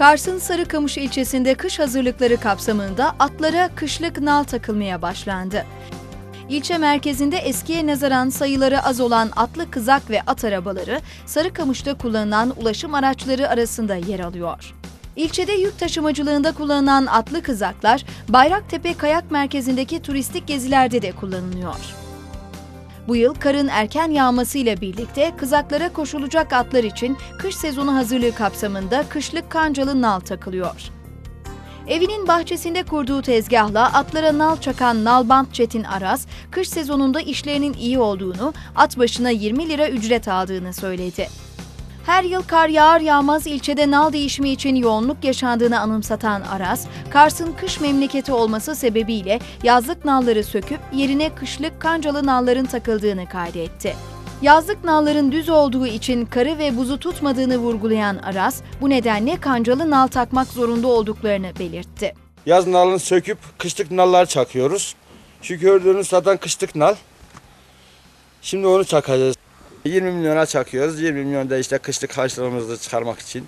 Kars'ın Sarıkamış ilçesinde kış hazırlıkları kapsamında atlara kışlık nal takılmaya başlandı. İlçe merkezinde eskiye nazaran sayıları az olan atlı kızak ve at arabaları Sarıkamış'ta kullanılan ulaşım araçları arasında yer alıyor. İlçede yük taşımacılığında kullanılan atlı kızaklar Bayraktepe Kayak Merkezi'ndeki turistik gezilerde de kullanılıyor. Bu yıl karın erken yağmasıyla birlikte kızaklara koşulacak atlar için kış sezonu hazırlığı kapsamında kışlık kancalı nal takılıyor. Evinin bahçesinde kurduğu tezgahla atlara nal çakan Nalbant Çetin Aras, kış sezonunda işlerinin iyi olduğunu, at başına 20 lira ücret aldığını söyledi. Her yıl kar yağar yağmaz ilçede nal değişimi için yoğunluk yaşandığını anımsatan Aras, Kars'ın kış memleketi olması sebebiyle yazlık nalları söküp yerine kışlık kancalı nalların takıldığını kaydetti. Yazlık nalların düz olduğu için karı ve buzu tutmadığını vurgulayan Aras, bu nedenle kancalı nal takmak zorunda olduklarını belirtti. Yaz nalını söküp kışlık nallar çakıyoruz. Şu gördüğünüz zaten kışlık nal. Şimdi onu çakacağız. 20 milyona çakıyoruz. 20 milyon da işte kışlık harçlığımızı çıkarmak için.